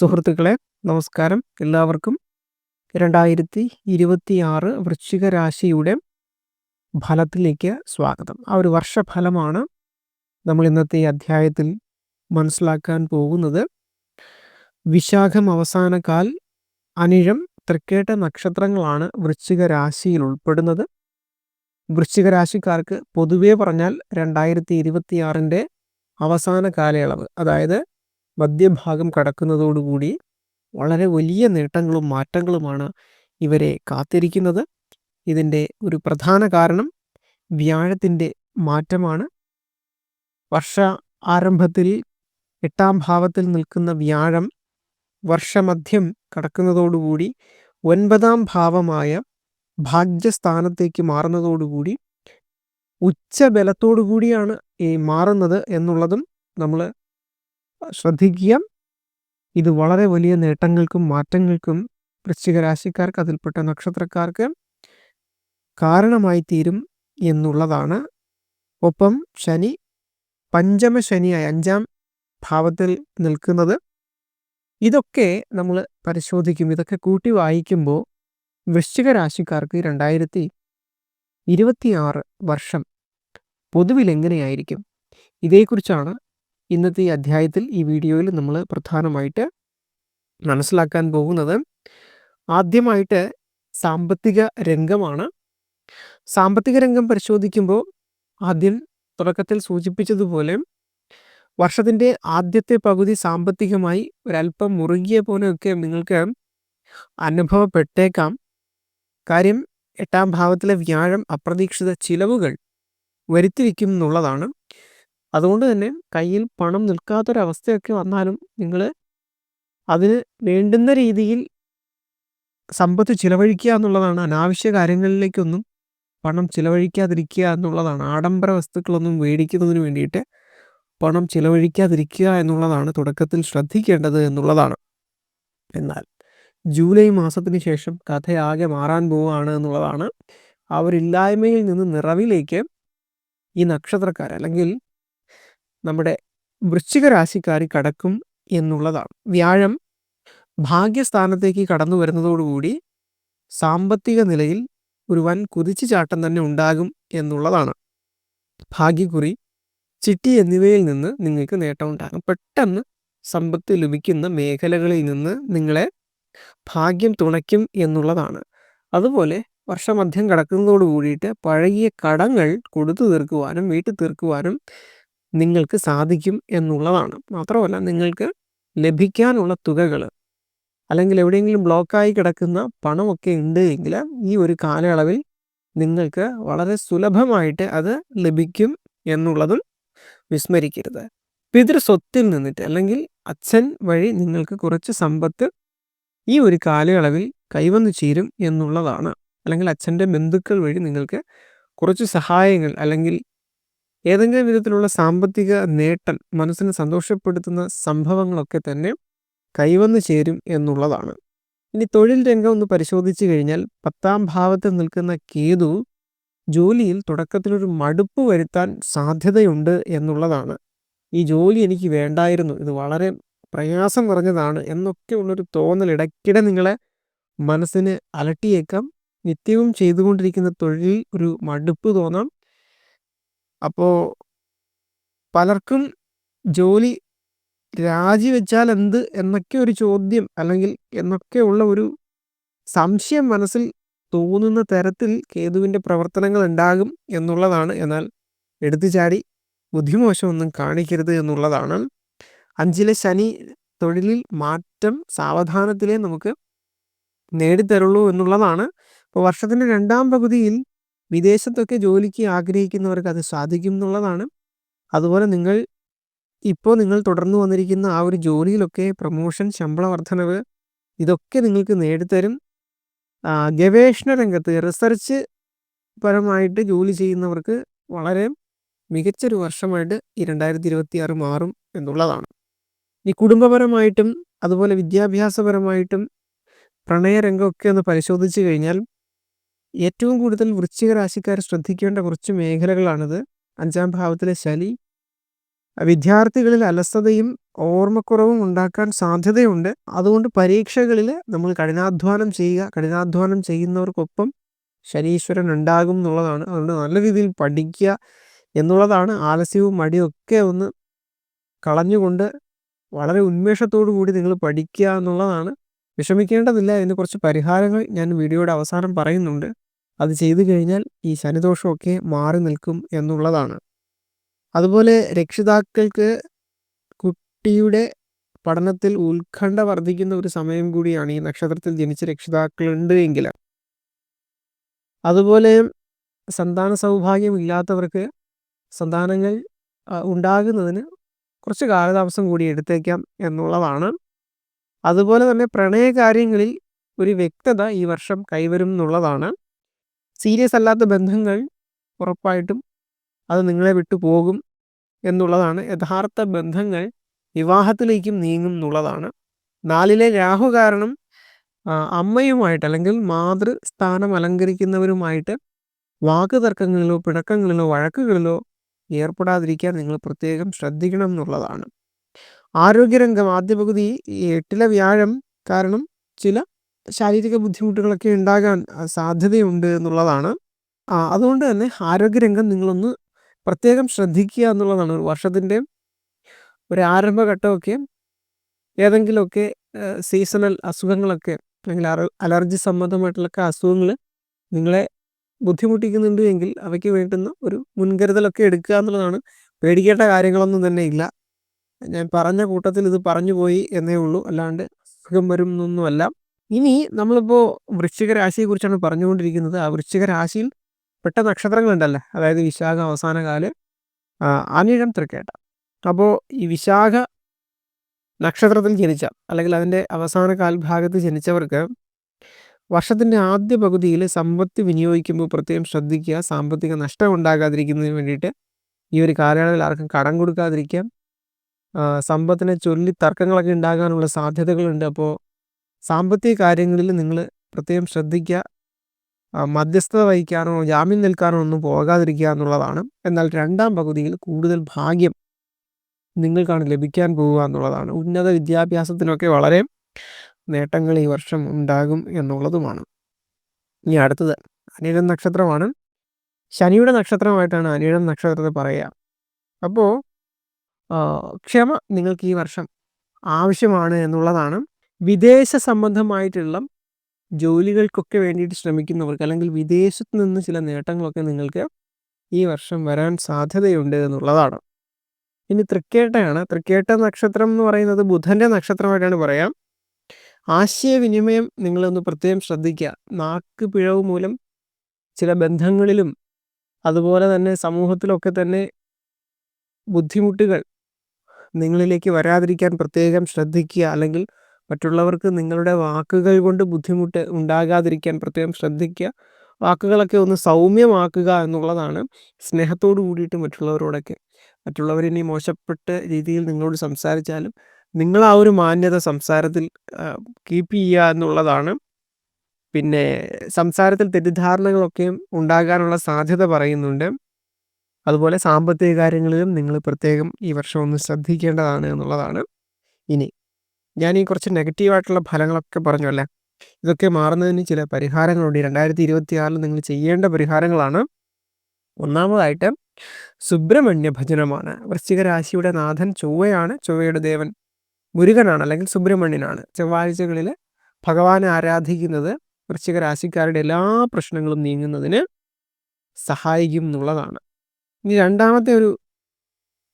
സുഹൃത്തുക്കളെ നമസ്കാരം. എല്ലാവർക്കും രണ്ടായിരത്തി ഇരുപത്തി ആറ് വൃശ്ചിക രാശിയുടെ ഫലത്തിലേക്ക് സ്വാഗതം. ആ ഒരു വർഷഫലമാണ് നമ്മൾ ഇന്നത്തെ അധ്യായത്തിൽ മനസ്സിലാക്കാൻ പോകുന്നത്. വിശാഖം അവസാനകാൽ അനിഴം തൃക്കേട്ട നക്ഷത്രങ്ങളാണ് വൃശ്ചിക രാശിയിൽ ഉൾപ്പെടുന്നത്. വൃശ്ചിക രാശിക്കാർക്ക് പൊതുവേ പറഞ്ഞാൽ രണ്ടായിരത്തി ഇരുപത്തിയാറിന്റെ അവസാന കാലയളവ്. അതായത് മധ്യഭാഗം കടക്കുന്നതോടുകൂടി വളരെ വലിയ നേട്ടങ്ങളും മാറ്റങ്ങളുമാണ് ഇവരെ കാത്തിരിക്കുന്നത്. ഇതിന്റെ ഒരു പ്രധാന കാരണം വ്യാഴത്തിന്റെ മാറ്റമാണ്. വർഷ ആരംഭത്തിൽ എട്ടാം ഭാവത്തിൽ നിൽക്കുന്ന വ്യാഴം വർഷമധ്യം കടക്കുന്നതോടുകൂടി ഒൻപതാം ഭാവമായ ഭാഗ്യസ്ഥാനത്തേക്ക് മാറുന്നതോടുകൂടി ഉച്ചബലത്തോടു കൂടിയാണ് ഈ മാറുന്നത് എന്നുള്ളതും നമ്മൾ ശ്രദ്ധിക്കുക ഇത് വളരെ വലിയ നേട്ടങ്ങൾക്കും മാറ്റങ്ങൾക്കും വൃശ്ചിക രാശിക്കാർക്ക് അതിൽപ്പെട്ട നക്ഷത്രക്കാർക്ക് കാരണമായി തീരും എന്നുള്ളതാണ്. ഒപ്പം ശനി പഞ്ചമ ശനിയായി അഞ്ചാം ഭാവത്തിൽ നിൽക്കുന്നത് ഇതൊക്കെ നമ്മൾ പരിശോധിക്കും. ഇതൊക്കെ കൂട്ടി വായിക്കുമ്പോൾ വൃശ്ചിക രാശിക്കാർക്ക് രണ്ടായിരത്തി ഇരുപത്തിയാറ് വർഷം പൊതുവിൽ എങ്ങനെയായിരിക്കും? ഇതേക്കുറിച്ചാണ് ഇന്നത്തെ ഈ അധ്യായത്തിൽ ഈ വീഡിയോയിൽ നമ്മൾ പ്രധാനമായിട്ട് മനസ്സിലാക്കാൻ പോകുന്നത് ആദ്യമായിട്ട് സാമ്പത്തിക രംഗമാണ്. സാമ്പത്തിക രംഗം പരിശോധിക്കുമ്പോൾ ആദ്യം തുടക്കത്തിൽ സൂചിപ്പിച്ചതുപോലെ വർഷത്തിന്റെ ആദ്യത്തെ പകുതി സാമ്പത്തികമായി ഒരല്പം മുറുകിയ പോലെയൊക്കെ നിങ്ങൾക്ക് അനുഭവപ്പെട്ടേക്കാം. കാര്യം എട്ടാം ഭാവത്തിലെ വ്യാഴം അപ്രതീക്ഷിത ചിലവുകൾ വരുത്തിവെക്കും എന്നുള്ളതാണ് അതുകൊണ്ട് തന്നെ കയ്യിൽ പണം നിൽക്കാത്തൊരവസ്ഥയൊക്കെ വന്നാലും നിങ്ങൾ അതിന് വേണ്ടുന്ന രീതിയിൽ സമ്പത്ത് ചിലവഴിക്കുക എന്നുള്ളതാണ്. അനാവശ്യ കാര്യങ്ങളിലേക്കൊന്നും പണം ചിലവഴിക്കാതിരിക്കുക എന്നുള്ളതാണ്. ആഡംബര വസ്തുക്കളൊന്നും മേടിക്കുന്നതിന് വേണ്ടിയിട്ട് പണം ചിലവഴിക്കാതിരിക്കുക എന്നുള്ളതാണ് തുടക്കത്തിൽ ശ്രദ്ധിക്കേണ്ടത് എന്നുള്ളതാണ്. എന്നാൽ ജൂലൈ മാസത്തിന് ശേഷം കഥയാകെ മാറാൻ പോവുകയാണ് എന്നുള്ളതാണ്. അവരില്ലായ്മയിൽ നിന്ന് നിറവിലേക്ക് ഈ നക്ഷത്രക്കാർ അല്ലെങ്കിൽ നമ്മുടെ വൃശ്ചിക രാശിക്കാരി കടക്കും എന്നുള്ളതാണ്. വ്യാഴം ഭാഗ്യസ്ഥാനത്തേക്ക് കടന്നു വരുന്നതോടുകൂടി സാമ്പത്തിക നിലയിൽ ഒരു വൻ കുതിച്ചുചാട്ടം തന്നെ ഉണ്ടാകും എന്നുള്ളതാണ്. ഭാഗ്യക്കുറി ചിട്ടി എന്നിവയിൽ നിന്ന് നിങ്ങൾക്ക് നേട്ടം ഉണ്ടാകും. പെട്ടെന്ന് സമ്പത്ത് ലഭിക്കുന്ന മേഖലകളിൽ നിന്ന് നിങ്ങളെ ഭാഗ്യം തുണയ്ക്കും എന്നുള്ളതാണ്. അതുപോലെ വർഷമധ്യം കടക്കുന്നതോട് കൂടിയിട്ട് പഴകിയ കടങ്ങൾ കൊടുത്തു തീർക്കുവാനും വീട്ടിൽ തീർക്കുവാനും നിങ്ങൾക്ക് സാധിക്കും എന്നുള്ളതാണ്. മാത്രമല്ല നിങ്ങൾക്ക് ലഭിക്കാനുള്ള തുകകൾ അല്ലെങ്കിൽ എവിടെയെങ്കിലും ബ്ലോക്കായി കിടക്കുന്ന പണമൊക്കെ ഉണ്ട് എങ്കിൽ ഈ ഒരു കാലയളവിൽ നിങ്ങൾക്ക് വളരെ സുലഭമായിട്ട് അത് ലഭിക്കും എന്നുള്ളതും വിസ്മരിക്കരുത്. പിതൃ സ്വത്തിൽ നിന്നിട്ട് അല്ലെങ്കിൽ അച്ഛൻ വഴി നിങ്ങൾക്ക് കുറച്ച് സമ്പത്ത് ഈ ഒരു കാലയളവിൽ കൈവന്നു ചേരും എന്നുള്ളതാണ്. അല്ലെങ്കിൽ അച്ഛന്റെ ബന്ധുക്കൾ വഴി നിങ്ങൾക്ക് കുറച്ച് സഹായങ്ങൾ അല്ലെങ്കിൽ ഏതെങ്കിലും വിധത്തിലുള്ള സാമ്പത്തിക നേട്ടം മനസ്സിനെ സന്തോഷപ്പെടുത്തുന്ന സംഭവങ്ങളൊക്കെ തന്നെ കൈവന്നു ചേരും എന്നുള്ളതാണ്. ഇനി തൊഴിൽ രംഗം ഒന്ന് പരിശോധിച്ചു കഴിഞ്ഞാൽ പത്താം ഭാവത്തിൽ നിൽക്കുന്ന കേതു ജോലിയിൽ തുടക്കത്തിലൊരു മടുപ്പ് വരുത്താൻ സാധ്യതയുണ്ട് എന്നുള്ളതാണ്. ഈ ജോലി എനിക്ക് വേണ്ടായിരുന്നു ഇത് വളരെ പ്രയാസം നിറഞ്ഞതാണ് എന്നൊക്കെ ഉള്ളൊരു തോന്നൽ ഇടയ്ക്കിടെ നിങ്ങളെ മനസ്സിന് അലട്ടിയേക്കാം. നിത്യവും ചെയ്തുകൊണ്ടിരിക്കുന്ന തൊഴിൽ ഒരു മടുപ്പ് തോന്നാം. അപ്പോൾ പലർക്കും ജോലി രാജിവെച്ചാൽ എന്ത് എന്നൊക്കെ ഒരു ചോദ്യം അല്ലെങ്കിൽ എന്നൊക്കെ ഉള്ള ഒരു സംശയം മനസ്സിൽ തോന്നുന്ന തരത്തിൽ കേതുവിന്റെ പ്രവർത്തനങ്ങൾ ഉണ്ടാകും എന്നുള്ളതാണ്. എന്നാൽ എടുത്തു ചാടി ബുദ്ധിമോശമൊന്നും കാണിക്കരുത് എന്നുള്ളതാണ്. അഞ്ചിലെ ശനി തൊഴിലിൽ മാറ്റം സാവധാനത്തിലേ നമുക്ക് നേടിത്തരുള്ളൂ എന്നുള്ളതാണ്. ഇപ്പോൾ വർഷത്തിന്റെ രണ്ടാം പകുതിയിൽ വിദേശത്തൊക്കെ ജോലിക്ക് ആഗ്രഹിക്കുന്നവർക്ക് അത് സാധിക്കും എന്നുള്ളതാണ്. അതുപോലെ നിങ്ങൾ ഇപ്പോൾ നിങ്ങൾ തുടർന്നു വന്നിരിക്കുന്ന ആ ഒരു ജോലിയിലൊക്കെ പ്രൊമോഷൻ ശമ്പള വർധനവ് ഇതൊക്കെ നിങ്ങൾക്ക് നേടിത്തരും. ഗവേഷണ രംഗത്ത് റിസർച്ച് പരമായിട്ട് ജോലി ചെയ്യുന്നവർക്ക് വളരെ മികച്ചൊരു വർഷമായിട്ട് ഈ രണ്ടായിരത്തി ഇരുപത്തി ആറ് മാറും എന്നുള്ളതാണ്. ഈ കുടുംബപരമായിട്ടും അതുപോലെ വിദ്യാഭ്യാസപരമായിട്ടും പ്രണയരംഗമൊക്കെ ഒന്ന് പരിശോധിച്ച് കഴിഞ്ഞാൽ ഏറ്റവും കൂടുതൽ വൃശ്ചിക രാശിക്കാർ ശ്രദ്ധിക്കേണ്ട കുറച്ച് മേഖലകളാണിത്. അഞ്ചാം ഭാവത്തിലെ ശനി വിദ്യാർത്ഥികളിൽ അലസതയും ഓർമ്മക്കുറവും ഉണ്ടാക്കാൻ സാധ്യതയുണ്ട്. അതുകൊണ്ട് പരീക്ഷകളിൽ നമ്മൾ കഠിനാധ്വാനം ചെയ്യുക കഠിനാധ്വാനം ചെയ്യുന്നവർക്കൊപ്പം ശനീശ്വരൻ ഉണ്ടാകും എന്നുള്ളതാണ്. അതുകൊണ്ട് നല്ല രീതിയിൽ പഠിക്കുക എന്നുള്ളതാണ്. ആലസ്യവും മടിയും ഒക്കെ ഒന്ന് കളഞ്ഞുകൊണ്ട് വളരെ ഉന്മേഷത്തോടു കൂടി നിങ്ങൾ പഠിക്കുക എന്നുള്ളതാണ്. വിഷമിക്കേണ്ടതില്ല. ഇതിന് കുറച്ച് പരിഹാരങ്ങൾ ഞാൻ വീഡിയോയുടെ അവസാനം പറയുന്നുണ്ട്. അത് ചെയ്തു കഴിഞ്ഞാൽ ഈ ശനിദോഷമൊക്കെ മാറി നിൽക്കും എന്നുള്ളതാണ്. അതുപോലെ രക്ഷിതാക്കൾക്ക് കുട്ടിയുടെ പഠനത്തിൽ ഉത്കണ്ഠ വർദ്ധിക്കുന്ന ഒരു സമയം കൂടിയാണ് ഈ നക്ഷത്രത്തിൽ ജനിച്ച രക്ഷിതാക്കളുണ്ട് എങ്കിൽ. അതുപോലെ സന്താന സൗഭാഗ്യം ഇല്ലാത്തവർക്ക് സന്താനങ്ങൾ ഉണ്ടാകുന്നതിന് കുറച്ച് കാലതാമസം കൂടി എടുത്തേക്കാം എന്നുള്ളതാണ്. അതുപോലെ തന്നെ പ്രണയകാര്യങ്ങളിൽ ഒരു വ്യക്തത ഈ വർഷം കൈവരും എന്നുള്ളതാണ്. സീരിയസ് അല്ലാത്ത ബന്ധങ്ങൾ ഉറപ്പായിട്ടും അത് നിങ്ങളെ വിട്ടു പോകും എന്നുള്ളതാണ്. യഥാർത്ഥ ബന്ധങ്ങൾ വിവാഹത്തിലേക്കും നീങ്ങും എന്നുള്ളതാണ്. നാലിലെ രാഹു കാരണം അമ്മയുമായിട്ട് അല്ലെങ്കിൽ മാതൃസ്ഥാനം അലങ്കരിക്കുന്നവരുമായിട്ട് വാക്ക് തർക്കങ്ങളിലോ പിണക്കങ്ങളിലോ വഴക്കുകളിലോ ഏർപ്പെടാതിരിക്കാൻ നിങ്ങൾ പ്രത്യേകം ശ്രദ്ധിക്കണം എന്നുള്ളതാണ്. ആരോഗ്യരംഗം ആദ്യ പകുതി എട്ടിലെ വ്യാഴം കാരണം ചില ശാരീരിക ബുദ്ധിമുട്ടുകളൊക്കെ ഉണ്ടാകാൻ സാധ്യതയുണ്ട് എന്നുള്ളതാണ്. അതുകൊണ്ട് തന്നെ ആരോഗ്യരംഗം നിങ്ങളൊന്ന് പ്രത്യേകം ശ്രദ്ധിക്കുക എന്നുള്ളതാണ്. ഒരു വർഷത്തിന്റെ ഒരു ആരംഭഘട്ടമൊക്കെ ഏതെങ്കിലുമൊക്കെ സീസണൽ അസുഖങ്ങളൊക്കെ അല്ലെങ്കിൽ അലർജി സംബന്ധമായിട്ടുള്ള അസുഖങ്ങൾ നിങ്ങളെ ബുദ്ധിമുട്ടിക്കുന്നുണ്ട് എങ്കിൽ അവയ്ക്ക് വേണ്ടുന്ന ഒരു മുൻകരുതലൊക്കെ എടുക്കുക എന്നുള്ളതാണ്. പേടിക്കേണ്ട കാര്യങ്ങളൊന്നും തന്നെ ഇല്ല. ഞാൻ പറഞ്ഞ കൂട്ടത്തിൽ ഇത് പറഞ്ഞു പോയി എന്നേ ഉള്ളൂ. അല്ലാണ്ട് അസുഖം വരും എന്നൊന്നുമല്ല ഇനി നമ്മളിപ്പോൾ വൃശ്ചിക രാശിയെക്കുറിച്ചാണ് പറഞ്ഞുകൊണ്ടിരിക്കുന്നത്. ആ വൃശ്ചിക രാശിയിൽ പെട്ട നക്ഷത്രങ്ങളുണ്ടല്ലോ? അതായത് വിശാഖ അവസാന കാൽ അനിഴം തൃക്കേട്ട. അപ്പോൾ ഈ വിശാഖ നക്ഷത്രത്തിൽ ജനിച്ച അല്ലെങ്കിൽ അതിന്റെ അവസാന കാൽഭാഗത്ത് ജനിച്ചവർക്ക് വർഷത്തിന്റെ ആദ്യ പകുതിയിൽ സമ്പത്ത് വിനിയോഗിക്കുമ്പോൾ പ്രത്യേകം ശ്രദ്ധിക്കുക. സാമ്പത്തിക നഷ്ടം ഉണ്ടാകാതിരിക്കുന്നതിന് വേണ്ടിയിട്ട് ഈ ഒരു കാലയളവിൽ ആർക്കും കടം കൊടുക്കാതിരിക്കാം. സമ്പത്തിനെ ചൊല്ലി തർക്കങ്ങളൊക്കെ ഉണ്ടാകാനുള്ള സാധ്യതകളുണ്ട്. അപ്പോൾ സാമ്പത്തിക കാര്യങ്ങളിൽ നിങ്ങൾ പ്രത്യേകം ശ്രദ്ധിക്കുക. മധ്യസ്ഥത വഹിക്കാനോ ജാമ്യം നിൽക്കാനോ ഒന്നും പോകാതിരിക്കുക എന്നുള്ളതാണ്. എന്നാൽ രണ്ടാം പകുതിയിൽ കൂടുതൽ ഭാഗ്യം നിങ്ങൾക്കാണ് ലഭിക്കാൻ പോവുക എന്നുള്ളതാണ്. ഉന്നത വിദ്യാഭ്യാസത്തിനൊക്കെ വളരെ നേട്ടങ്ങൾ ഈ വർഷം ഉണ്ടാകും എന്നുള്ളതുമാണ്. ഇനി അടുത്തത് അനിഴം നക്ഷത്രമാണ്. ശനിയുടെ നക്ഷത്രമായിട്ടാണ് അനിഴം നക്ഷത്രത്തെ പറയുക. അപ്പോൾ ക്ഷമ നിങ്ങൾക്ക് ഈ വർഷം ആവശ്യമാണ് എന്നുള്ളതാണ്. വിദേശ സംബന്ധമായിട്ടുള്ള ജോലികൾക്കൊക്കെ വേണ്ടിയിട്ട് ശ്രമിക്കുന്നവർക്ക് അല്ലെങ്കിൽ വിദേശത്ത് നിന്ന് ചില നേട്ടങ്ങളൊക്കെ നിങ്ങൾക്ക് ഈ വർഷം വരാൻ സാധ്യതയുണ്ട് എന്നുള്ളതാണ്. ഇനി തൃക്കേട്ടയാണ്. തൃക്കേട്ട നക്ഷത്രം എന്ന് പറയുന്നത് ബുധന്റെ നക്ഷത്രമായിട്ടാണ് പറയാം. ആശയവിനിമയം നിങ്ങളൊന്ന് പ്രത്യേകം ശ്രദ്ധിക്കുക. നാക്ക് പിഴവ് മൂലം ചില ബന്ധങ്ങളിലും അതുപോലെ തന്നെ സമൂഹത്തിലൊക്കെ തന്നെ ബുദ്ധിമുട്ടുകൾ നിങ്ങളിലേക്ക് വരാതിരിക്കാൻ പ്രത്യേകം ശ്രദ്ധിക്കുക. അല്ലെങ്കിൽ മറ്റുള്ളവർക്ക് നിങ്ങളുടെ വാക്കുകൾ കൊണ്ട് ബുദ്ധിമുട്ട് ഉണ്ടാകാതിരിക്കാൻ പ്രത്യേകം ശ്രദ്ധിക്കുക. വാക്കുകളൊക്കെ ഒന്ന് സൗമ്യമാക്കുക എന്നുള്ളതാണ് സ്നേഹത്തോടു കൂടിയിട്ട് മറ്റുള്ളവരോടൊക്കെ. മറ്റുള്ളവരിനി മോശപ്പെട്ട രീതിയിൽ നിങ്ങളോട് സംസാരിച്ചാലും നിങ്ങൾ ആ ഒരു മാന്യത സംസാരത്തിൽ കീപ്പ് ചെയ്യുക എന്നുള്ളതാണ്. പിന്നെ സംസാരത്തിൽ തെറ്റിദ്ധാരണകളൊക്കെയും ഉണ്ടാകാനുള്ള സാധ്യത പറയുന്നുണ്ട്. അതുപോലെ സാമ്പത്തിക കാര്യങ്ങളിലും നിങ്ങൾ പ്രത്യേകം ഈ വർഷം ഒന്ന് ശ്രദ്ധിക്കേണ്ടതാണ് എന്നുള്ളതാണ്. ഇനി ഞാൻ ഈ കുറച്ച് നെഗറ്റീവായിട്ടുള്ള ഫലങ്ങളൊക്കെ പറഞ്ഞല്ലേ ഇതൊക്കെ മാറുന്നതിന് ചില പരിഹാരങ്ങളുണ്ട്. രണ്ടായിരത്തി ഇരുപത്തി ആറിൽ നിങ്ങൾ ചെയ്യേണ്ട പരിഹാരങ്ങളാണ്. ഒന്നാമതായിട്ട് സുബ്രഹ്മണ്യ ഭജനമാണ്. വൃശ്ചിക രാശിയുടെ നാഥൻ ചൊവ്വയാണ് ചൊവ്വയുടെ ദേവൻ മുരുകനാണ് അല്ലെങ്കിൽ സുബ്രഹ്മണ്യനാണ്. ചൊവ്വാഴ്ചകളിൽ ഭഗവാനെ ആരാധിക്കുന്നത് വൃശ്ചിക രാശിക്കാരുടെ എല്ലാ പ്രശ്നങ്ങളും നീങ്ങുന്നതിന് സഹായിക്കും എന്നുള്ളതാണ്. ഇനി രണ്ടാമത്തെ ഒരു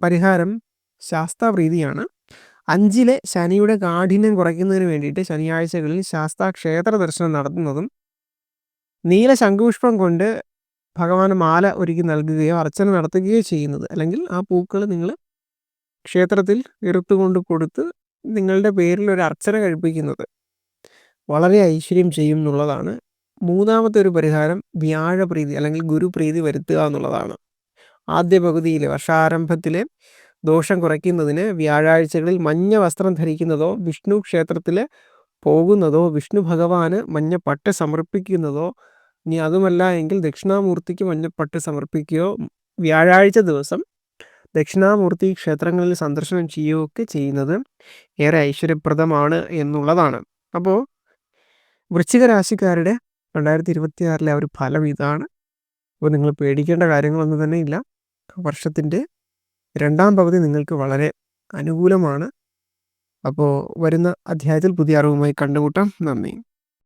പരിഹാരം ശാസ്താപ്രീതിയാണ് അഞ്ചിലെ ശനിയുടെ കാഠിന്യം കുറയ്ക്കുന്നതിന് വേണ്ടിയിട്ട് ശനിയാഴ്ചകളിൽ ശാസ്താ ക്ഷേത്ര ദർശനം നടത്തുന്നതും നീല ശംഖുപുഷ്പം കൊണ്ട് ഭഗവാന് മാല ഒരുക്കി നൽകുകയോ അർച്ചന നടത്തുകയോ ചെയ്യുന്നത്. അല്ലെങ്കിൽ ആ പൂക്കൾ നിങ്ങൾ ക്ഷേത്രത്തിൽ ഇറുത്തുകൊണ്ട് കൊടുത്ത് നിങ്ങളുടെ പേരിൽ ഒരു അർച്ചന കഴിപ്പിക്കുന്നത് വളരെ ഐശ്വര്യം ചെയ്യും എന്നുള്ളതാണ്. മൂന്നാമത്തെ ഒരു പരിഹാരം വ്യാഴപ്രീതി അല്ലെങ്കിൽ ഗുരുപ്രീതി വരുത്തുക എന്നുള്ളതാണ്. ആദ്യ പകുതിയിലെ വർഷാരംഭത്തിലെ ദോഷം കുറയ്ക്കുന്നതിന് വ്യാഴാഴ്ചകളിൽ മഞ്ഞ വസ്ത്രം ധരിക്കുന്നതോ വിഷ്ണു ക്ഷേത്രത്തിൽ പോകുന്നതോ വിഷ്ണു ഭഗവാന് മഞ്ഞപ്പട്ട് സമർപ്പിക്കുന്നതോ ഇനി അതുമല്ല എങ്കിൽ ദക്ഷിണാമൂർത്തിക്ക് മഞ്ഞപ്പട്ട് സമർപ്പിക്കുകയോ വ്യാഴാഴ്ച ദിവസം ദക്ഷിണാമൂർത്തി ക്ഷേത്രങ്ങളിൽ സന്ദർശനം ചെയ്യുകയൊക്കെ ചെയ്യുന്നത് ഏറെ ഐശ്വര്യപ്രദമാണ് എന്നുള്ളതാണ്. അപ്പോൾ വൃശ്ചിക രാശിക്കാരുടെ രണ്ടായിരത്തി ഇരുപത്തി ആറിലെ ആ ഒരു ഫലം ഇതാണ്. അപ്പോൾ നിങ്ങൾ പേടിക്കേണ്ട കാര്യങ്ങളൊന്നും തന്നെ ഇല്ല. വർഷത്തിന്റെ രണ്ടാം പകുതി നിങ്ങൾക്ക് വളരെ അനുകൂലമാണ്. അപ്പോൾ വരുന്ന അധ്യായത്തിൽ പുതിയ അറിവുമായി കണ്ടുമുട്ടാം. നന്ദി.